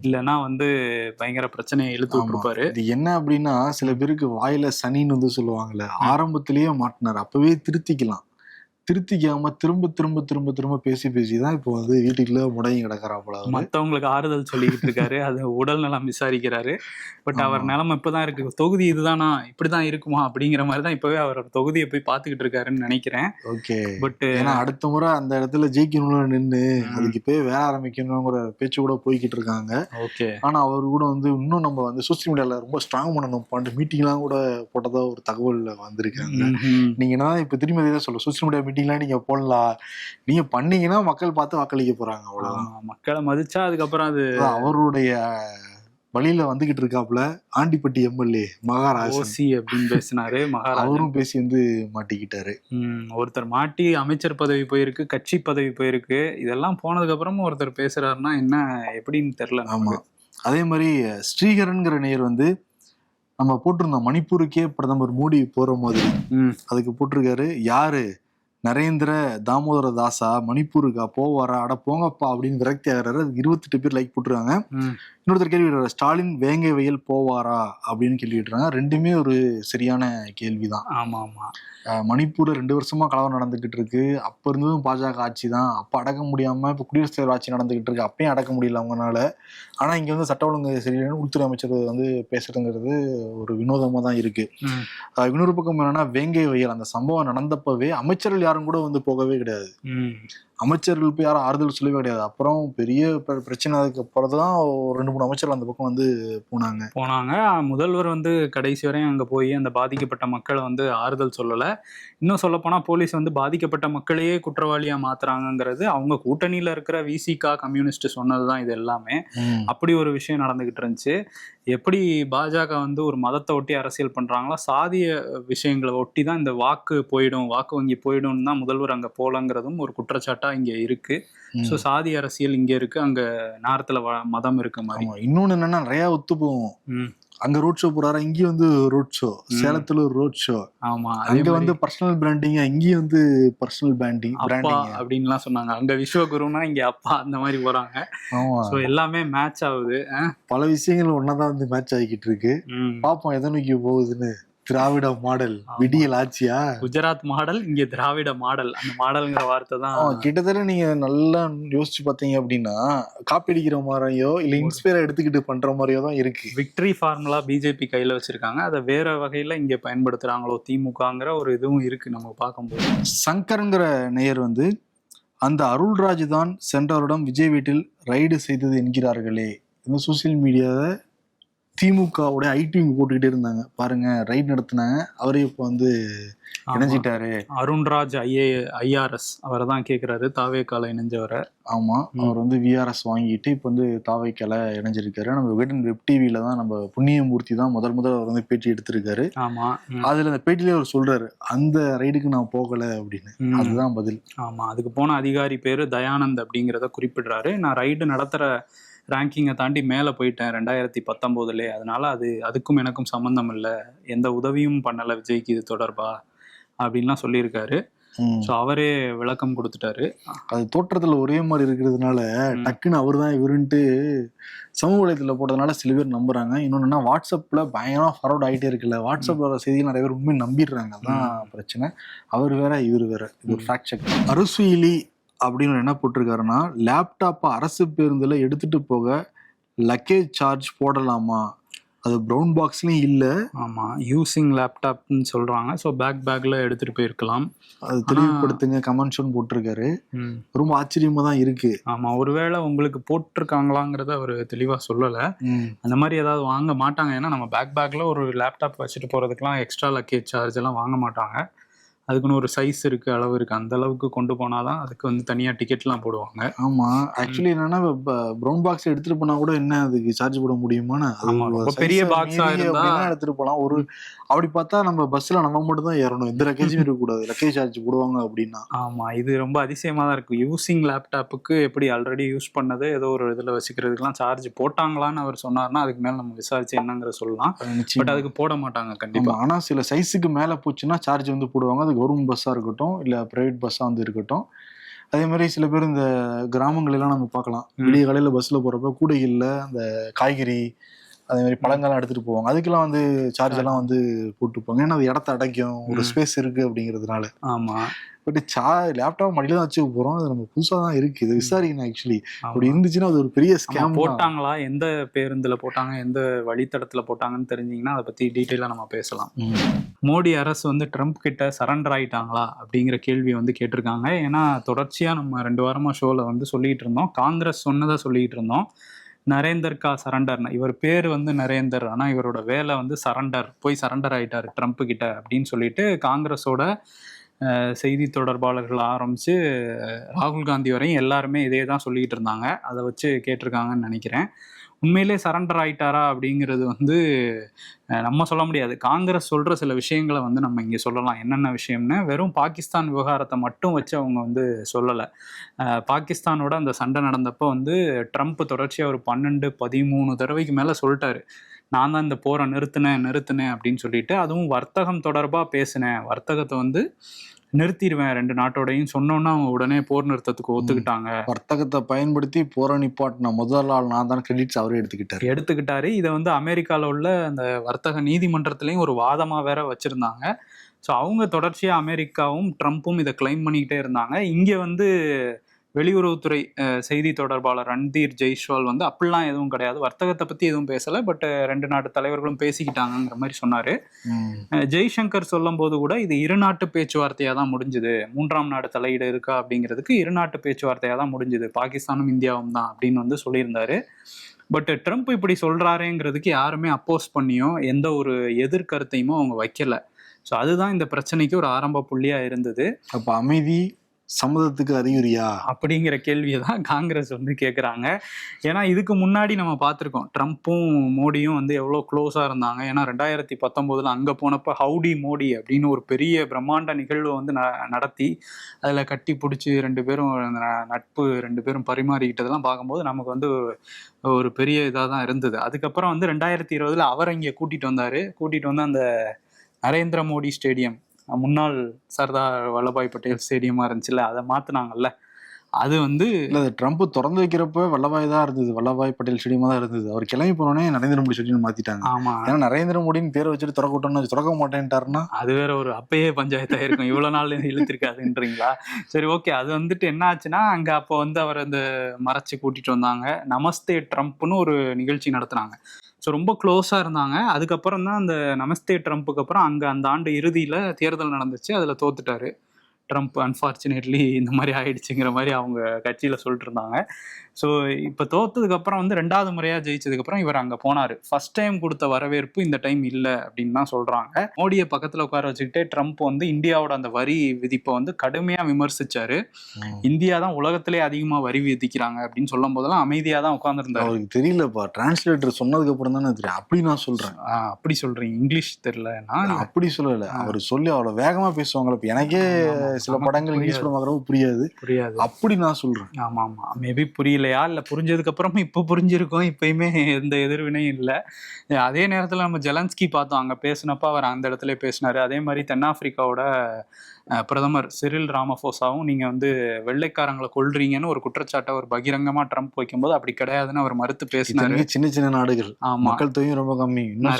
இல்லைன்னா வந்து பயங்கர பிரச்சனையை இழுத்து. விட்டுருப்பாரு. இது என்ன அப்படின்னா சில பேருக்கு வாயில சனின்னு வந்து சொல்லுவாங்கல்ல ஆரம்பத்திலேயே மாட்டினார். அப்பவே திருத்திக்கலாம். திருத்திக்காம திரும்ப திரும்ப திரும்ப திரும்ப பேசி பேசி தான் இப்போ வந்து வீட்டுக்குள்ள முடங்கி கிடக்குறாப்புல அவரு. மத்தவங்களுக்கு ஆறுதல் சொல்லிக்கிட்டு இருக்காரு. அது உடல் நலம் விசாரிக்கிறாரு. பட் அவர். நிலைமை இப்பதான் இருக்கு. தொகுதி இதுதானா? இப்படிதான் இருக்குமா? அப்படிங்கிற மாதிரி தான் இப்பவே அவர் தொகுதியை போய் பாத்துக்கிட்டு இருக்காருன்னு நினைக்கிறேன். ஓகே. பட் ஏன்னா அடுத்த முறை அந்த இடத்துல ஜெயிக்கணும்னு நின்று அதுக்கு இப்பவே வேலை ஆரம்பிக்கணுங்கிற பேச்சு கூட போய்கிட்டு இருக்காங்க. ஓகே. ஆனா அவர் கூட வந்து இன்னும் நம்ம வந்து சோசியல் மீடியால ரொம்ப ஸ்ட்ராங் பண்ணணும். பண்ணிட்டு மீட்டிங்லாம் கூட போட்டதா ஒரு தகவல் வந்திருக்காங்க. நீங்க என்ன இப்ப திரும்பி சொல்ல சோசியல் மீடியா மீட்டிங்லாம் நீங்க போடலாம். நீங்க பண்ணீங்கன்னா மக்கள் பார்த்து வாக்களிக்க போறாங்க அவ்வளவுதான். மக்களை மதிச்சா அதுக்கப்புறம் அது அவருடைய வழியில வந்துகிட்டு இருக்காப்புல ஆண்டிப்பட்டி எம்எல்ஏ மகாராஜ் ஓசி அப்படின்னு பேசினாரு மகாராஜன். அவரும் பேசி வந்து மாட்டிக்கிட்டாரு. ஒருத்தர் மாட்டி அமைச்சர் பதவி போயிருக்கு கட்சி பதவி போயிருக்கு. இதெல்லாம் போனதுக்கு அப்புறமும் ஒருத்தர் பேசுறாருன்னா என்ன எப்படின்னு தெரியல ஆமா. அதே மாதிரி ஸ்ரீகரன்கிற நேயர் வந்து நம்ம போட்டிருந்தோம் மணிப்பூருக்கே பிரதமர் மோடி போற மாதிரி. அதுக்கு போட்டிருக்காரு. யாரு? நரேந்திர தாமோதர தாசா மணிப்பூருக்கா போவாரா அட போங்கப்பா அப்படின்னு விரக்தி ஆகிறாரு. அதுக்கு இருபத்தெட்டு பேர் லைக் போட்டிருக்காங்க. இன்னொருத்தர் கேள்வி ஸ்டாலின் வேங்கை வயல் போவாரா? அப்படின்னு கேள்வி ரெண்டுமே ஒரு சரியான கேள்விதான். ஆமா ஆமா மணிப்பூர்ல ரெண்டு வருஷமா கலவரம் நடந்துகிட்டு இருக்கு. அப்ப இருந்ததும் பாஜக ஆட்சி தான் அப்ப அடக்க முடியாம இப்ப குடியரசுத் தலைவர் ஆட்சி நடந்துகிட்டு இருக்கு. அப்பயும் அடக்க முடியல அவங்கனால. ஆனா இங்க வந்து சட்ட ஒழுங்கு சரியில்லைன்னு உள்துறை அமைச்சர் வந்து பேசுறதுங்கிறது ஒரு வினோதமா தான் இருக்கு இன்னொரு பக்கம் என்னன்னா வேங்கை வயல் அந்த சம்பவம் நடந்தப்பவே அமைச்சர்கள் யாரும் கூட வந்து போகவே கிடையாது. அமைச்சர்கள் போய் யாரும் ஆறுதல் சொல்லவே கிடையாது. அப்புறம் பெரிய பிர- பிரச்சனை அதுக்கு அப்புறம் தான் ஒரு ரெண்டு மூணு அமைச்சர்கள் அந்த பக்கம் வந்து போனாங்க. போனாங்க. முதல்வர் வந்து கடைசி வரையும் அங்க போய் அந்த பாதிக்கப்பட்ட மக்களை வந்து ஆறுதல் சொல்லல. இன்னும் சொல்ல போனா போலீஸ் வந்து பாதிக்கப்பட்ட மக்களையே குற்றவாளியா மாத்துறாங்கங்கிறது அவங்க கூட்டணியில இருக்கிற விசிகா கம்யூனிஸ்ட் சொன்னதுதான் இது எல்லாமே. அப்படி ஒரு விஷயம் நடந்துகிட்டு இருந்துச்சு. எப்படி பாஜக வந்து ஒரு மதத்தை ஒட்டி அரசியல் பண்றாங்களோ சாதிய விஷயங்களை ஒட்டி தான் இந்த வாக்கு போயிடும் வாக்கு வங்கி போயிடும் தான் முதல்வர் அங்க போலங்கிறதும் ஒரு குற்றச்சாட்டா இங்க இருக்கு. ம். ஸோ சாதி அரசியல் இங்க இருக்கு அங்க நார்த்துல மதம் இருக்க மாதிரி. ஆமா இன்னொன்னு என்னன்னா நிறைய ஒத்து போகும் அங்க ரோட் ஷோ போறாரு? இங்கேயும் வந்து ரோட் ஷோ சேலத்துல ஒரு ரோட் ஷோ ஆமா அங்க வந்து பர்சனல் பிராண்டிங் இங்கேயும் வந்து பர்சனல் பிராண்டிங் பிராண்டிங் அப்படின்லாம் சொன்னாங்க. அங்க விஸ்வகுருனா இங்க அப்பா அந்த மாதிரி போறாங்க. ஆமா. ஸோ எல்லாமே மேட்ச் ஆகுது. பல விஷயங்கள் ஒன்னதான் வந்து மேட்ச் ஆகிக்கிட்டு இருக்கு. பாப்போம் எதை நோக்கி போகுதுன்னு. திராவிட மாடல். விடியல் ஆட்சியா குஜராத் மாடல் இங்க திராவிட மாடல். அந்த மாடல்ங்கிற வார்த்தை தான் கிட்டத்தட்ட நீங்க நல்லா யோசிச்சு பாத்தீங்க அப்படின்னா காப்பி அடிக்கிற மாதிரியோ இல்ல இன்ஸ்பயர் எடுத்துக்கிட்டு பண்ற மாதிரியோ தான் இருக்கு. விக்டரி ஃபார்முலா பிஜேபி கையில வச்சிருக்காங்க. அதை வேற வகையில இங்க பயன்படுத்துறாங்களோ திமுகங்கிற ஒரு இதுவும் இருக்கு நம்ம பார்க்கும்போது. சங்கருங்கிற நேயர் வந்து அந்த அருள்ராஜ் தான் சென்ற வருடம் விஜய் வீட்டில் ரைடு செய்தது என்கிறார்களே இந்த சோசியல் மீடியாவை திமுகவுடைய ஐடிவி போட்டுக்கிட்டே இருந்தாங்க. பாருங்க ரைட் நடத்துனாங்க. அவரே இப்போ வந்து. இணைஞ்சிட்டாரு. அருண்ராஜ் ஐஏ ஐஆர்எஸ் அவரை தான் கேக்குறாரு. தாவேக்கால இணைஞ்சவரை. ஆமா. ம். அவர் வந்து விஆர்எஸ் வாங்கிட்டு இப்போ வந்து தாவைக்கல இணைஞ்சிருக்காரு. நம்ம விகடன் வெப் டிவியில தான் நம்ம புண்ணியமூர்த்தி தான் முதல் முதல் அவர் வந்து பேட்டி எடுத்திருக்காரு. ஆமா. அதுல அந்த பேட்டிலே அவர் சொல்றாரு அந்த ரைடுக்கு நான் போகல அப்படின்னு. அதுதான் பதில். ஆமா. அதுக்கு போன அதிகாரி பேரு தயானந்த் அப்படிங்கிறத குறிப்பிடுறாரு. நான் ரைடு நடத்துற ரேங்கிங்கை தாண்டி மேலே போயிட்டேன் ரெண்டாயிரத்தி பத்தொம்போதுலே அதனால அது அதுக்கும் எனக்கும் சம்மந்தம் இல்லை. எந்த உதவியும் பண்ணலை விஜய்க்கு இது தொடர்பா? அப்படின்லாம் சொல்லியிருக்காரு. ஸோ அவரே விளக்கம் கொடுத்துட்டாரு. அது தோற்றத்துல ஒரே மாதிரி இருக்கிறதுனால. டக்குன்னு அவர் தான் இவருன்ட்டு சமூக வலைத்துல போட்டதுனால சில பேர் நம்புறாங்க. இன்னொன்னா வாட்ஸ்அப்ல பயங்கரமா ஃபார்வர்ட் ஆயிட்டே இருக்குல்ல. வாட்ஸ்அப்ல வர செய்தி நிறைய பேர் உண்மை நம்பிடுறாங்க. அதான் பிரச்சனை. அவர் வேற இவர் வேற. இது ஒரு. ஃபேக்ட் செக் அரசுயிலி அப்படின்னு என்ன போட்டிருக்காருன்னா லேப்டாப்பை அரசு பேருந்துல எடுத்துட்டு போக லக்கேஜ் சார்ஜ் போடலாமா? அது ப்ரௌன் பாக்ஸ்லயும் இல்ல. ஆமா யூசிங் லேப்டாப்னு சொல்றாங்க. ஸோ பேக் பேக்ல எடுத்துட்டு போயிருக்கலாம். அது தெளிவுபடுத்துங்க கமெண்ட்ஸ் போட்டிருக்காரு. ரொம்ப ஆச்சரியமா தான் இருக்கு. ஆமா ஒருவேளை உங்களுக்கு போட்டிருக்காங்களாங்கிறத அவர் தெளிவா சொல்லலை. அந்த மாதிரி ஏதாவது வாங்க மாட்டாங்க. ஏன்னா நம்ம பேக் பேக்ல ஒரு லேப்டாப் வச்சுட்டு போறதுக்குலாம் எக்ஸ்ட்ரா லக்கேஜ் சார்ஜ் எல்லாம் வாங்க மாட்டாங்க. அதுக்குன்னு ஒரு சைஸ் இருக்கு அளவு இருக்கு. அந்த அளவுக்கு கொண்டு போனாதான் அதுக்கு வந்து தனியா டிக்கெட்லாம் போடுவாங்க. ஆமா. ஆக்சுவலி என்னன்னா ப்ரௌன் பாக்ஸ் எடுத்துட்டு போனா கூட என்ன அதுக்கு சார்ஜ் போட முடியுமான்னு? பெரிய அப்படின்னா எடுத்துட்டு போலாம். ஒரு அப்படி பார்த்தா நம்ம பஸ்ல நம்ம மட்டும் தான் ஏறணும். எந்த லக்கேஜும் இருக்க கூடாது லக்கேஜ் சார்ஜ் போடுவாங்க அப்படின்னா. ஆமா. இது ரொம்ப அதிசயமா தான் இருக்கு. யூசிங் லேப்டாப்புக்கு எப்படி ஆல்ரெடி யூஸ் பண்ணது ஏதோ ஒரு இதுல வச்சுக்கிறதுக்குலாம் சார்ஜ் போட்டாங்களான்னு அவர் சொன்னார்னா அதுக்கு மேல நம்ம விசாரிச்சு என்னங்கிற சொல்லலாம். பட். அதுக்கு போட மாட்டாங்க கண்டிப்பா. ஆமா, ஆனா சில சைஸுக்கு மேல போச்சுன்னா சார்ஜ் வந்து போடுவாங்க. அது கவர்மெண்ட் பஸ்ஸா இருக்கட்டும் இல்ல பிரைவேட் பஸ்ஸா வந்து இருக்கட்டும் அதே மாதிரி சில பேர் இந்த கிராமங்கள் எல்லாம் நம்ம பார்க்கலாம். விடிய காலையில பஸ்ல போறப்ப கூடைகள்ல அந்த காய்கறி அதே மாதிரி பழங்கள்லாம் எடுத்துட்டு போவாங்க. அதுக்கெல்லாம் வந்து சார்ஜ் எல்லாம் வந்து போட்டுப்பாங்க. ஏன்னா அது இடத்த அடைக்கும். ஒரு. ஸ்பேஸ் இருக்கு அப்படிங்கிறதுனால. ஆமா. பட் சா லேப்டாப் மடியில தான் வச்சுக்க போறோம். அது நம்ம புதுசா தான் இருக்கு. இது விசாரிக்கணும் ஆக்சுவலி. அப்படி இருந்துச்சுன்னா அது ஒரு பெரிய ஸ்கேம் போட்டாங்களா? எந்த பேருந்துல போட்டாங்க? எந்த வழித்தடத்துல போட்டாங்கன்னு தெரிஞ்சீங்கன்னா அதை பத்தி டீட்டெயிலா நம்ம பேசலாம். மோடி அரசு வந்து ட்ரம்ப் கிட்ட சரண்டர் ஆயிட்டாங்களா? அப்படிங்கிற கேள்வி வந்து கேட்டிருக்காங்க. ஏன்னா தொடர்ச்சியா நம்ம ரெண்டு வாரமா ஷோல வந்து சொல்லிட்டு இருந்தோம். காங்கிரஸ் சொன்னதை சொல்லிட்டு இருந்தோம். நரேந்தர் கா சரண்டர் இவர் பேர் வந்து நரேந்தர். ஆனால் இவரோட வேலை வந்து சரண்டர். போய் சரண்டர் ஆயிட்டார் ட்ரம்ப் கிட்ட அப்படின்னு சொல்லிட்டு காங்கிரஸோட செய்தி தொடர்பாளர்கள் ஆரம்பித்து ராகுல் காந்தி வரையும் எல்லாருமே இதே தான் சொல்லிக்கிட்டு இருந்தாங்க. அதை வச்சு கேட்டிருக்காங்கன்னு நினைக்கிறேன். உண்மையிலே சரண்டர் ஆயிட்டாரா அப்படிங்கிறது வந்து நம்ம சொல்ல முடியாது. காங்கிரஸ் சொல்ற சில விஷயங்களை வந்து நம்ம இங்கே சொல்லலாம். என்னென்ன விஷயம்னு வெறும் பாகிஸ்தான் விவகாரத்தை மட்டும் வச்சு அவங்க வந்து சொல்லலை. பாகிஸ்தானோட அந்த சண்டை நடந்தப்போ வந்து ட்ரம்ப் தொடர்ச்சியாக ஒரு பன்னெண்டு பதிமூணு தடவைக்கு மேலே சொல்லிட்டாரு. நான் தான் இந்த போரை நிறுத்தினேன் நிறுத்தினேன் அப்படின்னு சொல்லிட்டு அதுவும் வர்த்தகம் தொடர்பாக பேசினேன். வர்த்தகத்தை வந்து நிறுத்திடுவேன் ரெண்டு நாட்டோடையும். சொன்னோன்னா அவங்க உடனே போர் நிறுத்தத்துக்கு ஒத்துக்கிட்டாங்க. வர்த்தகத்தை பயன்படுத்தி போற நிப்பாட்டின முதல் ஆள் நான் தான் கிரெடிட்ஸ் அவரே எடுத்துக்கிட்டாரு. எடுத்துக்கிட்டாரு. இதை வந்து அமெரிக்கால உள்ள அந்த வர்த்தக நீதிமன்றத்திலையும் ஒரு வாதமா வேற வச்சிருந்தாங்க. ஸோ அவங்க தொடர்ச்சியா அமெரிக்காவும் ட்ரம்ப்பும் இதை கிளைம் பண்ணிக்கிட்டே இருந்தாங்க. இங்க வந்து வெளியுறவுத்துறை செய்தி தொடர்பாளர் ரன்தீர் ஜெய்ஸ்வால் வந்து அப்படிலாம் எதுவும் கிடையாது. வர்த்தகத்தை பத்தி எதுவும் பேசல. பட் ரெண்டு நாட்டு தலைவர்களும் பேசிக்கிட்டாங்கங்கிற மாதிரி சொன்னாரு. ஜெய்சங்கர் சொல்லும்போது கூட இது இரு நாட்டு பேச்சுவார்த்தையா தான் முடிஞ்சுது. மூன்றாம் நாடு தலையீடு இருக்கா அப்படிங்கிறதுக்கு இரு நாட்டு பேச்சுவார்த்தையா தான் முடிஞ்சுது. பாகிஸ்தானும் இந்தியாவும் தான் அப்படின்னு வந்து சொல்லியிருந்தாரு. பட் ட்ரம்ப் இப்படி சொல்றாருங்கிறதுக்கு யாருமே அப்போஸ் பண்ணியோ எந்த ஒரு எதிர்கருத்தையுமோ அவங்க வைக்கல. ஸோ அதுதான் இந்த பிரச்சனைக்கு ஒரு ஆரம்ப புள்ளியா இருந்தது. அப்ப அமைதி சம்மதத்துக்கு அறிகுறியா? அப்படிங்கிற கேள்வியை தான் காங்கிரஸ் வந்து கேட்குறாங்க ஏன்னா இதுக்கு முன்னாடி நம்ம பார்த்துருக்கோம் ட்ரம்ப்பும் மோடியும் வந்து எவ்வளோ க்ளோஸாக இருந்தாங்க. ஏன்னா ரெண்டாயிரத்தி பத்தொம்போதில் அங்கே போனப்போ ஹவுடி மோடி அப்படின்னு ஒரு பெரிய பிரம்மாண்ட நிகழ்வு வந்து ந நடத்தி அதில் கட்டி பிடிச்சி ரெண்டு பேரும் அந்த ந- நட்பு ரெண்டு பேரும் பரிமாறிக்கிட்டதெல்லாம் பார்க்கும்போது நமக்கு வந்து ஒரு பெரிய இதாக தான் இருந்தது. அதுக்கப்புறம் வந்து ரெண்டாயிரத்தி இருபதில் அவரை இங்கே கூட்டிகிட்டு வந்தார். கூட்டிகிட்டு வந்து அந்த நரேந்திர மோடி ஸ்டேடியம் முன்னாள் சர்தார் வல்லபாய் பட்டேல் ஸ்டேடியமாக இருந்துச்சுல்ல அதை மாற்றினாங்கல்ல அது வந்து இல்ல ட்ரம்ப் திறந்து வைக்கிறப்ப வல்லபாய் தான் இருந்தது. வல்லபாய் பட்டேல் ஸ்டேடியமா தான் இருந்தது. அவர் கிளம்பி போனோடனே நரேந்திர மோடி ஸ்டேடியம் மாத்திட்டாங்க. ஆமா. ஏன்னா நரேந்திர மோடின்னு பேரை வச்சுட்டு திறக்கட்டோம்னு திறக்க மாட்டேன்ட்டாருன்னா? அது வேற ஒரு அப்பயே பஞ்சாயத்தா இருக்கும். இவ்வளவு நாள் இழுத்திருக்காதுன்றீங்களா சரி ஓகே. அது வந்துட்டு என்ன ஆச்சுன்னா அங்க அப்போ வந்து அவர் அந்த மறைச்சு கூட்டிட்டு வந்தாங்க. நமஸ்தே ட்ரம்ப்னு ஒரு நிகழ்ச்சி நடத்துனாங்க. ஸோ ரொம்ப க்ளோஸாக இருந்தாங்க. அதுக்கப்புறம் தான் அந்த நமஸ்தே ட்ரம்ப்புக்கு அப்புறம் அங்கே அந்த ஆண்டு இறுதியில் தேர்தல் நடந்துச்சு. அதில் தோத்துட்டாரு. ட்ரம்ப் அன்ஃபார்ச்சுனேட்லி இந்த மாதிரி ஆயிடுச்சுங்கிற மாதிரி அவங்க கட்சியில் சொல்லிட்டு இருந்தாங்க ஸோ இப்போ தோத்ததுக்கப்புறம் வந்து ரெண்டாவது முறையாக ஜெயிச்சதுக்கப்புறம் இவர் அங்கே போனார். ஃபர்ஸ்ட் டைம் கொடுத்த வரவேற்பு இந்த டைம் இல்லை அப்படின்னு தான் சொல்கிறாங்க மோடியை பக்கத்தில் உட்கார வச்சுக்கிட்டே ட்ரம்ப் வந்து இந்தியாவோட அந்த வரி விதிப்பை வந்து கடுமையாக விமர்சிச்சாரு. இந்தியா தான் உலகத்திலே அதிகமாக வரி விதிக்கிறாங்க அப்படின்னு சொல்லும் போதெல்லாம் அமைதியாக தான் உட்காந்துருந்தாரு அவருக்கு தெரியலப்பா டிரான்ஸ்லேட்டர் சொன்னதுக்கு அப்புறம் தானே தெரியும். அப்படி நான் சொல்றேன். அப்படி சொல்றீங்க. இங்கிலீஷ் தெரியலன்னா அப்படி சொல்லல. அவர் சொல்லி அவ்வளவு வேகமா பேசுவாங்கல்ல இப்ப எனக்கே சில படங்கள் இங்கிலீஷ் புரியாது. படம் பார்க்கறப்ப புரியாது. புரியாது. அப்படி நான் சொல்றேன். ஆமா ஆமா மேபி புரியலையா? இல்ல புரிஞ்சதுக்கு அப்புறமும் இப்போ புரிஞ்சிருக்கும். இப்பயுமே எந்த எதிர்வினையும் இல்லை. அதே நேரத்துல நம்ம ஜெலன்ஸ்கி பார்த்தோம். அங்க பேசினப்ப அவர் அந்த இடத்துல பேசினாரு. அதே மாதிரி தென்னாப்பிரிக்காவோட பிரதமர் சிரில் ராமபோசாவும் நீங்க வந்து வெள்ளைக்காரங்களை கொல்றீங்கன்னு ஒரு குற்றச்சாட்டை ஒரு பகிரங்கமா ட்ரம்ப் வைக்கும்போது அப்படி கிடையாதுன்னு அவர் மறுத்து பேசினாரு. சின்ன சின்ன நாடுகள். ஆமா. மக்கள் தொகையும் ரொம்ப கம்மி. இன்னும்.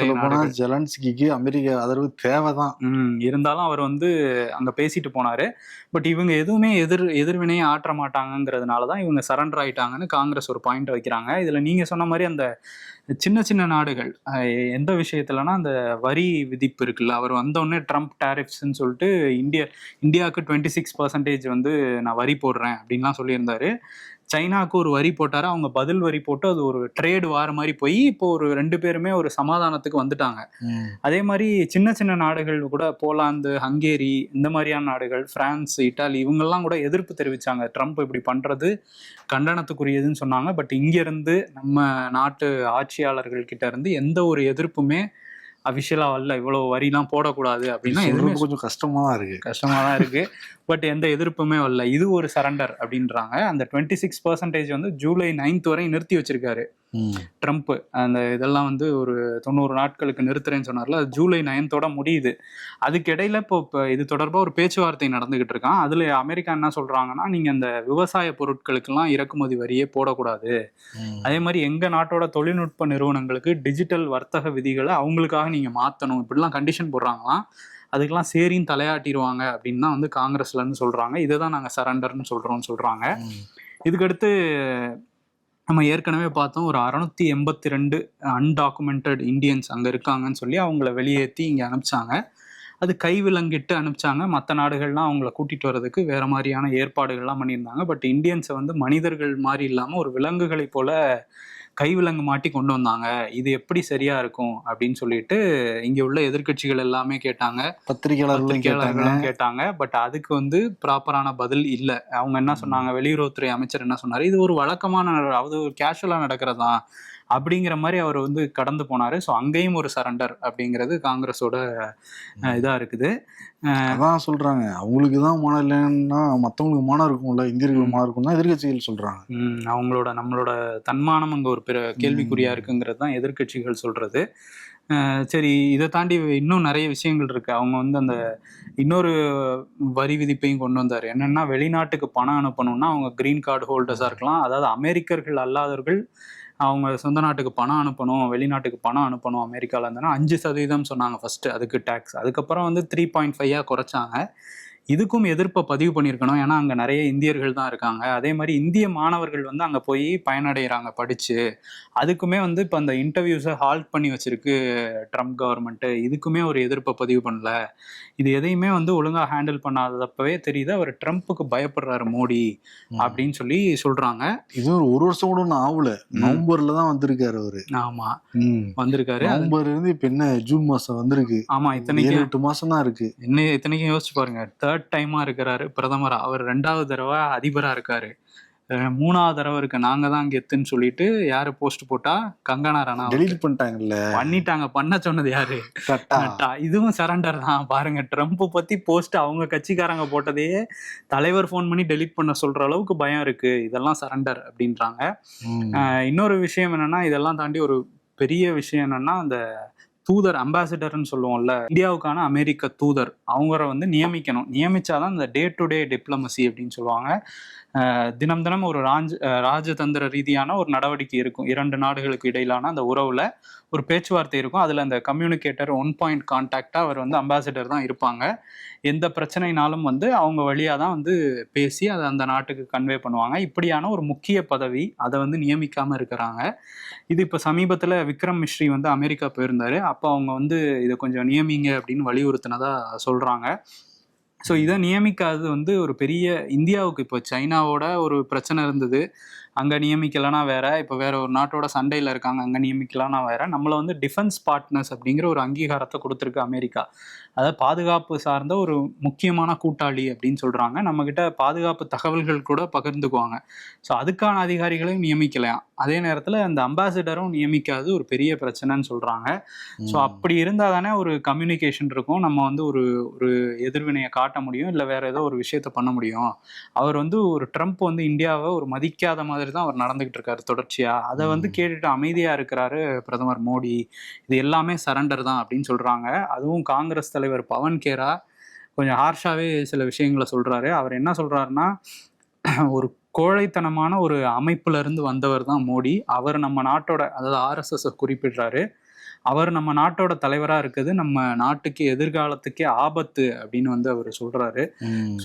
ஜெலன்ஸ்கிக்கு அமெரிக்க ஆதரவு தேவைதான். இருந்தாலும் அவர் வந்து அங்க பேசிட்டு போனாரு. பட் இவங்க எதுவுமே எதிர் எதிர்வினையை ஆற்ற மாட்டாங்கங்கிறதுனால தான் இவங்க சரண்டர் ஆயிட்டாங்கன்னு காங்கிரஸ் ஒரு பாயிண்ட் வைக்கிறாங்க. இதுல நீங்க சொன்ன மாதிரி அந்த சின்ன சின்ன நாடுகள் எந்த விஷயத்துலனா அந்த வரி விதிப்பு இருக்குல்ல அவர் வந்தோடனே ட்ரம்ப் டேரிஃப்ஸ்ன்னு சொல்லிட்டு இந்தியா இந்தியாவுக்கு டுவெண்ட்டி சிக்ஸ் பர்சன்டேஜ் வந்து நான் வரி போடுறேன் அப்படின்லாம் சொல்லியிருந்தாரு. சைனாக்கு ஒரு வரி போட்டாரு. அவங்க பதில் வரி போட்டு அது ஒரு ட்ரேடு வார மாதிரி போய் இப்போ ஒரு ரெண்டு பேருமே ஒரு சமாதானத்துக்கு வந்துட்டாங்க. அதே மாதிரி சின்ன சின்ன நாடுகள் கூட போலாந்து ஹங்கேரி இந்த மாதிரியான நாடுகள் பிரான்ஸ் இட்டாலி இவங்கெல்லாம் கூட எதிர்ப்பு தெரிவிச்சாங்க. ட்ரம்ப் இப்படி பண்றது கண்டனத்துக்குரியதுன்னு சொன்னாங்க. பட் இங்க இருந்து நம்ம நாட்டு ஆட்சியாளர்கள் கிட்ட இருந்து எந்த ஒரு எதிர்ப்புமே அபிஷியலா வரல. இவ்வளவு வரிலாம் போடக்கூடாது அப்படின்னா எதுவுமே கொஞ்சம் கஷ்டமா தான் இருக்கு. கஷ்டமா தான் இருக்கு. பட் எந்த எதிர்ப்புமே வரல. இது ஒரு சரண்டர் அப்படின்றாங்க. அந்த டுவெண்ட்டி சிக்ஸ் பர்சன்டேஜ் வந்து ஜூலை நைன்த் வரை நிறுத்தி வச்சிருக்காரு. ட்ரம்ப் அந்த இதெல்லாம் வந்து ஒரு தொண்ணூறு நாட்களுக்கு நிறுத்துறேன்னு சொன்னார்ல. அது ஜூலை நைன்த்தோட முடியுது. அதுக்கு இடையில இப்போ இப்போ இது தொடர்பாக ஒரு பேச்சுவார்த்தை நடந்துகிட்டு இருக்கான். அதுல அமெரிக்கா என்ன சொல்றாங்கன்னா நீங்க அந்த விவசாய பொருட்களுக்கெல்லாம் இறக்குமதி வரியே போடக்கூடாது. அதே மாதிரி எங்க நாட்டோட தொழில்நுட்ப நிறுவனங்களுக்கு டிஜிட்டல் வர்த்தக விதிகளை அவங்களுக்காக நீங்க மாத்தணும். இப்படிலாம் கண்டிஷன் போடுறாங்களாம். அதுக்கெல்லாம் சரின்னு தலையாட்டிடுவாங்க அப்படின்னு தான் வந்து காங்கிரஸ்ல இருந்து சொல்றாங்க. இதை தான் நாங்க சரண்டர்னு சொல்றோம்னு சொல்றாங்க. ம். இதுக்கடுத்து நம்ம ஏற்கனவே பார்த்தோம் ஒரு அறுநூத்தி எண்பத்தி ரெண்டு அன்டாக்குமெண்டட் இந்தியன்ஸ் அங்கே இருக்காங்கன்னு சொல்லி அவங்கள வெளியேற்றி இங்கே அனுப்பிச்சாங்க. அது கைவிலங்கிட்டு அனுப்பிச்சாங்க. மற்ற நாடுகள்லாம் அவங்கள கூட்டிட்டு வர்றதுக்கு வேற மாதிரியான ஏற்பாடுகள்லாம் பண்ணியிருந்தாங்க. பட் இந்தியன்ஸை வந்து மனிதர்கள் மாதிரி இல்லாமல் ஒரு விலங்குகளை போல கைவிலங்கு மாட்டி கொண்டு வந்தாங்க. இது எப்படி சரியா இருக்கும் அப்படின்னு சொல்லிட்டு இங்க உள்ள எதிர்க்கட்சிகள் எல்லாமே கேட்டாங்க. பத்திரிகையாளர்களும் கேட்டாங்க. பட் அதுக்கு வந்து ப்ராப்பரான பதில் இல்ல. அவங்க என்ன சொன்னாங்க? வெளியுறவுத்துறை அமைச்சர் என்ன சொன்னாரு? இது ஒரு வழக்கமான அது ஒரு கேஷுவலா நடக்கிறதா? அப்படிங்கிற மாதிரி அவர் வந்து கடந்து போனாரு. ஸோ அங்கேயும் ஒரு சரண்டர் அப்படிங்கிறது காங்கிரஸோட அஹ், இதா இருக்குது. அதான் சொல்றாங்க. அவங்களுக்கு தான் மானம் இல்லைன்னா மத்தவங்களுக்கு மானம் இருக்கும்ல இந்தியர்களுக்கு மானம் இருக்கும்னா எதிர்கட்சிகள் சொல்றாங்க. ம், அவங்களோட நம்மளோட தன்மானம் அங்க ஒரு பிற கேள்விக்குறியா இருக்குங்கிறது தான் எதிர்க்கட்சிகள் சொல்றது. அஹ் சரி இதை தாண்டி இன்னும் நிறைய விஷயங்கள் இருக்கு. அவங்க வந்து அந்த இன்னொரு வரி விதிப்பையும் கொண்டு வந்தார். என்னன்னா வெளிநாட்டுக்கு பணம் அனுப்பணும்னா அவங்க கிரீன் கார்டு ஹோல்டர்ஸாக இருக்கலாம். அதாவது அமெரிக்கர்கள் அல்லாதவர்கள் அவங்க சொந்த நாட்டுக்கு பணம் அனுப்பணும் வெளிநாட்டுக்கு பணம் அனுப்பணும் அமெரிக்காவில் இருந்தனா அஞ்சு சதவீதம் சொன்னாங்க ஃபஸ்ட்டு அதுக்கு டேக்ஸ் அதுக்கப்புறம் வந்து த்ரீ பாயிண்ட் ஃபைவாக குறைச்சாங்க. இதுக்கும் எதிர்ப்பை பதிவு பண்ணியிருக்கணும். ஏன்னா அங்கே நிறைய இந்தியர்கள் தான் இருக்காங்க. அதே மாதிரி இந்திய மாணவர்கள் வந்து அங்கே போய் பயனடைகிறாங்க படித்து அதுக்குமே வந்து இப்போ அந்த இன்டர்வியூஸை ஹால்ட் பண்ணி வச்சிருக்கு ட்ரம்ப் கவர்மெண்ட்டு இதுக்குமே ஒரு எதிர்ப்பை பதிவு பண்ணல. இது எதையுமே வந்து ஒழுங்காக ஹேண்டில் பண்ணாதப்பவே தெரியுது. அவர் ட்ரம்ப்புக்கு பயப்படுறாரு மோடி அப்படின்னு சொல்லி சொல்கிறாங்க இது ஒரு ஒரு வருஷம் கூட ஒன்றும் ஆகல. நவம்பர்ல தான் வந்திருக்காரு அவரு. ஆமாம் ம். வந்திருக்காரு. அது- நவம்பர்ல இருந்து இப்ப என்ன? ஜூன் மாசம் வந்திருக்கு. ஆமா ஏழு இத்தனைக்கும் எட்டு மாசம் தான் இருக்கு. இன்னும் இத்தனைக்கும் யோசிச்சு பாருங்க. தேர்ட் டைமா இருக்கிறாரு. பிரதமரா அவர் ரெண்டாவது தடவை அதிபரா இருக்காரு. மூணாவது தடவை இருக்கு. நாங்க தான் கெத்துன்னு சொல்லிட்டு யாரு போஸ்ட் போட்டா? கங்கனா ரனாவத் டெலீட் பண்ணிட்டாங்கல்ல? பண்ணிட்டாங்க. பண்ண சொன்னது யாரு. இதுவும் சரண்டர் தான். பாருங்க ட்ரம்ப் பத்தி போஸ்ட் அவங்க கட்சிக்காரங்க போட்டதையே தலைவர் ஃபோன் பண்ணி டெலீட் பண்ண சொல்ற அளவுக்கு பயம் இருக்கு. இதெல்லாம் சரண்டர் அப்படின்றாங்க. இன்னொரு விஷயம் என்னன்னா இதெல்லாம் தாண்டி ஒரு பெரிய விஷயம் என்னன்னா அந்த தூதர் அம்பாசிடர்னு சொல்லுவோம்ல இந்தியாவுக்கான அமெரிக்க தூதர் அவங்கள வந்து நியமிக்கணும். நியமிச்சாதான் இந்த டே டு டே டிப்ளமசி அப்படின்னு சொல்லுவாங்க. தினம் தினம் ஒரு ராஜ் ராஜதந்திர ரீதியான ஒரு நடவடிக்கை இருக்கும். இரண்டு நாடுகளுக்கு இடையிலான அந்த உறவுல ஒரு பேச்சுவார்த்தை இருக்கும். அதில் அந்த கம்யூனிகேட்டர் ஒன் பாயிண்ட் கான்டாக்டாக அவர் வந்து அம்பாசிடர் தான் இருப்பாங்க. எந்த பிரச்சனைனாலும் வந்து அவங்க வழியாக தான் வந்து பேசி அதை அந்த நாட்டுக்கு கன்வே பண்ணுவாங்க. இப்படியான ஒரு முக்கிய பதவி அதை வந்து நியமிக்காமல் இருக்கிறாங்க. இது இப்போ சமீபத்தில் விக்ரம் மிஸ்ரி வந்து அமெரிக்கா போயிருந்தாரு. அப்போ அவங்க வந்து இதை கொஞ்சம் நியமிங்க அப்படின்னு வலியுறுத்தினதாக சொல்கிறாங்க ஸோ இதை நியமிக்காதது வந்து ஒரு பெரிய இந்தியாவுக்கு இப்போ சைனாவோட ஒரு பிரச்சனை இருந்தது. அங்கே நியமிக்கலனா வேற இப்போ வேற ஒரு நாட்டோட சண்டையில் இருக்காங்க அங்கே நியமிக்கலாம்னா வேற. நம்மளை வந்து டிஃபென்ஸ் பார்ட்னர்ஸ் அப்படிங்கிற ஒரு அங்கீகாரத்தை கொடுத்துருக்கு அமெரிக்கா. அதாவது பாதுகாப்பு சார்ந்த ஒரு முக்கியமான கூட்டாளி அப்படின்னு சொல்கிறாங்க நம்மக்கிட்ட பாதுகாப்பு தகவல்கள் கூட பகிர்ந்துக்குவாங்க. ஸோ அதுக்கான அதிகாரிகளையும் நியமிக்கலாம் அதே நேரத்தில் அந்த அம்பாசிடரும் நியமிக்காது ஒரு பெரிய பிரச்சனைன்னு சொல்றாங்க. ஸோ. அப்படி இருந்தால் தானே ஒரு கம்யூனிகேஷன் இருக்கும். நம்ம வந்து ஒரு ஒரு எதிர்வினையை காட்ட முடியும். இல்லை வேற ஏதோ ஒரு விஷயத்த பண்ண முடியும். அவர் வந்து ஒரு ட்ரம்ப் வந்து இந்தியாவை ஒரு மதிக்காத மாதிரி தான் அவர் நடந்துகிட்டு இருக்காரு தொடர்ச்சியா. அதை வந்து. கேட்டுட்டு அமைதியா இருக்கிறாரு பிரதமர் மோடி. இது எல்லாமே சரண்டர் தான் அப்படின்னு சொல்றாங்க. அதுவும் காங்கிரஸ் தலைவர் பவன் கேரா கொஞ்சம் ஹார்ஷாவே சில விஷயங்களை சொல்றாரு. அவர் என்ன சொல்றாருன்னா ஒரு கோழைத்தனமான ஒரு அமைப்புல இருந்து வந்தவர் தான் மோடி. அவர் நம்ம நாட்டோட அதாவது ஆர்எஸ்எஸ் குறிப்பிடுறாரு. அவர் நம்ம நாட்டோட தலைவரா இருக்குது. நம்ம நாட்டுக்கு எதிர்காலத்துக்கே ஆபத்து அப்படின்னு வந்து அவர் சொல்றாரு.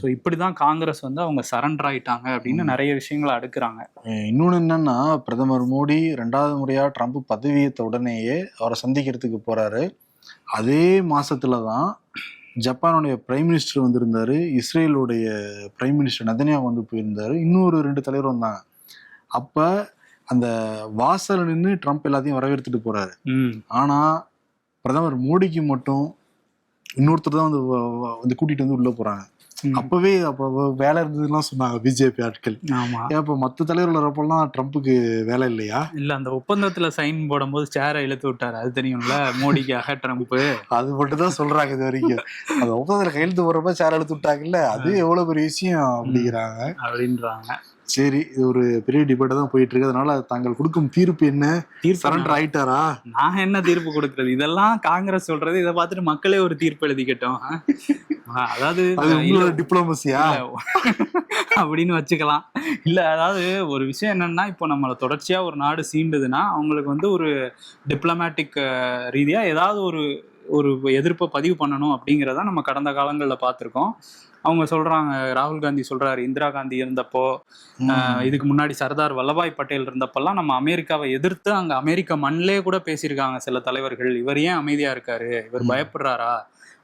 ஸோ இப்படிதான் காங்கிரஸ் வந்து அவங்க சரண்டர் ஆயிட்டாங்க அப்படின்னு. நிறைய விஷயங்களை அடுக்குறாங்க. அஹ் இன்னொன்னு என்னன்னா பிரதமர் மோடி ரெண்டாவது முறையா ட்ரம்ப் பதவியேற்ற உடனேயே அவரை சந்திக்கிறதுக்கு போறாரு. அதே மாசத்துல தான் ஜப்பானுடைய பிரைம் மினிஸ்டர் வந்திருந்தாரு இஸ்ரேலுடைய பிரைம் மினிஸ்டர் நதனியா வந்து போயிருந்தாரு. இன்னொரு ரெண்டு தலைவர் வந்தாங்க. அப்ப அந்த வாசல் நின்று ட்ரம்ப் எல்லாத்தையும் வரவேற்றுட்டு போறாரு. ம். ஆனா பிரதமர் மோடிக்கு மட்டும் இன்னொருத்தர் தான் வந்து வந்து கூட்டிட்டு வந்து உள்ள போறாங்க. ம். அப்பவே அப்ப வேலை இருந்ததுலாம் சொன்னாங்க பிஜேபி ஆட்கள். ஆமா. ஏன் இப்ப மத்த தலைவர்கள் வரப்பெல்லாம் ட்ரம்ப்புக்கு வேலை இல்லையா? இல்ல அந்த ஒப்பந்தத்துல சைன் போடும்போது சேரை இழுத்து விட்டாரு. அது தெரியும்ல மோடிக்காக ட்ரம்ப். அது மட்டும் தான் சொல்றாங்க இது வரைக்கும். அந்த ஒப்பந்தத்துல கையெழுத்து போடுறப்ப சேர் அழுத்து விட்டாங்கல்ல அது எவ்வளவு பெரிய விஷயம் அப்படிங்கிறாங்க. அப்படின்றாங்க. சரி இது ஒரு பெரிய டிபேட் தான் போயிட்டு இருக்கு அதனால தாங்கள் கொடுக்கும் தீர்ப்பு என்ன? தீர்ப்பு சரண்டர் ஆயிட்டாரா? நான் என்ன தீர்ப்பு கொடுக்கறது? இதெல்லாம் காங்கிரஸ் சொல்றது இதை பார்த்துட்டு மக்களே ஒரு தீர்ப்பு எழுதிக்கட்டும். அதாவது அது டிப்ளமசியா அப்படின்னு வச்சுக்கலாம். இல்ல அதாவது ஒரு விஷயம் என்னன்னா இப்போ நம்மளை தொடர்ச்சியா ஒரு நாடு சீண்டுதுன்னா அவங்களுக்கு வந்து ஒரு டிப்ளமேட்டிக் ரீதியா ஏதாவது ஒரு ஒரு எதிர்ப்பை பதிவு பண்ணணும் அப்படிங்கிறத நம்ம கடந்த காலங்களில் பார்த்துருக்கோம். அவங்க சொல்றாங்க ராகுல் காந்தி சொல்றாரு இந்திரா காந்தி இருந்தப்போ இதுக்கு முன்னாடி சர்தார் வல்லபாய் பட்டேல் இருந்தப்பெல்லாம் நம்ம அமெரிக்காவை எதிர்த்து அங்க அமெரிக்க மண்ணிலே கூட பேசியிருக்காங்க சில தலைவர்கள். இவர் ஏன் அமைதியா இருக்காரு? இவர். பயப்படுறாரா?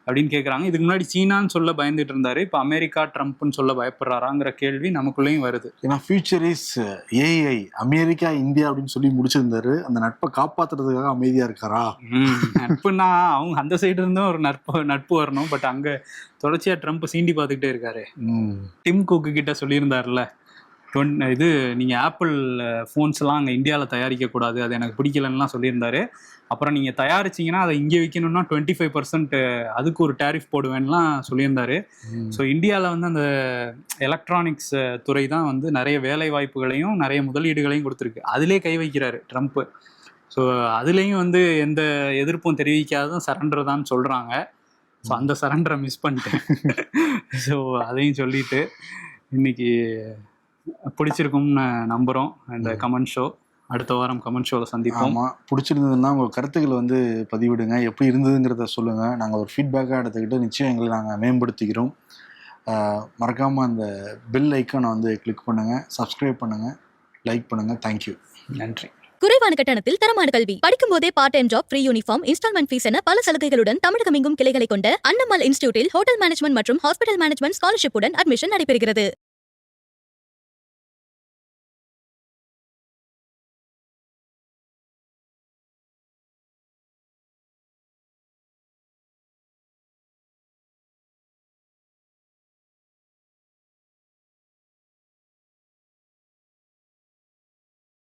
அப்படின்னு கேக்குறாங்க. இதுக்கு முன்னாடி சீனான்னு சொல்ல பயந்துட்டு இருந்தாரு. இப்ப அமெரிக்கா ட்ரம்ப்னு சொல்ல பயப்படுறாராங்கிற கேள்வி நமக்குள்ளேயும் வருது. ஏன்னா future is AI America India அப்படின்னு சொல்லி முடிச்சிருந்தாரு. அந்த நட்பை காப்பாத்துறதுக்காக அமைதியா இருக்காரா? ம், நட்புனா அவங்க அந்த சைடு இருந்தும் ஒரு நட்பு நட்பு வரணும். பட் அங்க தொடர்ச்சியா ட்ரம்ப் சீண்டி பார்த்துக்கிட்டே இருக்காரு. டிம் குக்கு கிட்ட சொல்லியிருந்தாருல இது நீங்கள் ஆப்பிள் ஃபோன்ஸ்லாம் அங்கே இந்தியாவில் தயாரிக்கக்கூடாது. அது எனக்கு பிடிக்கலன்னுலாம் சொல்லியிருந்தாரு. அப்புறம் நீங்கள் தயாரிச்சீங்கன்னா அதை இங்கே விற்கணும்னா டுவெண்ட்டி ஃபைவ் பர்சன்ட் அதுக்கு ஒரு டேரிஃப் போடுவேன்லாம் சொல்லியிருந்தாரு. ஸோ இந்தியாவில் வந்து அந்த எலக்ட்ரானிக்ஸ் துறை தான் வந்து நிறைய வேலை வாய்ப்புகளையும் நிறைய முதலீடுகளையும் கொடுத்துருக்கு. அதிலே கை வைக்கிறாரு ட்ரம்ப்பு ஸோ அதுலேயும் வந்து எந்த எதிர்ப்பும் தெரிவிக்காதும் சரண்டர் தான் சொல்கிறாங்க ஸோ அந்த சரண்டரை மிஸ் பண்ணிட்டேன். ஸோ அதையும் சொல்லிட்டு இன்னைக்கு பிடிச்சிருக்கும்னு நம்புகிறோம் இந்த கமெண்ட் ஷோ. அடுத்த வாரம் கமெண்ட் ஷோவில் சந்திப்போம். ஆமா. பிடிச்சிருந்ததுன்னா உங்க கருத்துக்களை வந்து பதிவிடுங்க. எப்படி இருந்ததுங்கிறத சொல்லுங்க. நாங்க ஒரு ஃபீட்பேக்காக எடுத்துக்கிட்டு நிச்சயம் எங்களை நாங்க மேம்படுத்திக்கிறோம். ஆஹ் மறக்காம அந்த பெல் ஐக்கானை வந்து கிளிக் பண்ணுங்க. சப்ஸ்கிரைப் பண்ணுங்க. லைக் பண்ணுங்க. தேங்க்யூ நன்றி. குறைவான கட்டணத்தில் தரமான கல்வி. படிக்கும் போதே part time job free uniform instalment fees என பல சலுகைகளுடன் தமிழகம் எங்கும் கிளைகளை கொண்ட அன்னமல் இன்ஸ்டியூட்டில் ஹோட்டல் மேனேஜ்மெண்ட் மற்றும் ஹாஸ்பிட்டல் மேனேஜ்மெண்ட் ஸ்காலர்ஷிப்புடன் அட்மிஷன் நடைபெறுகிறது.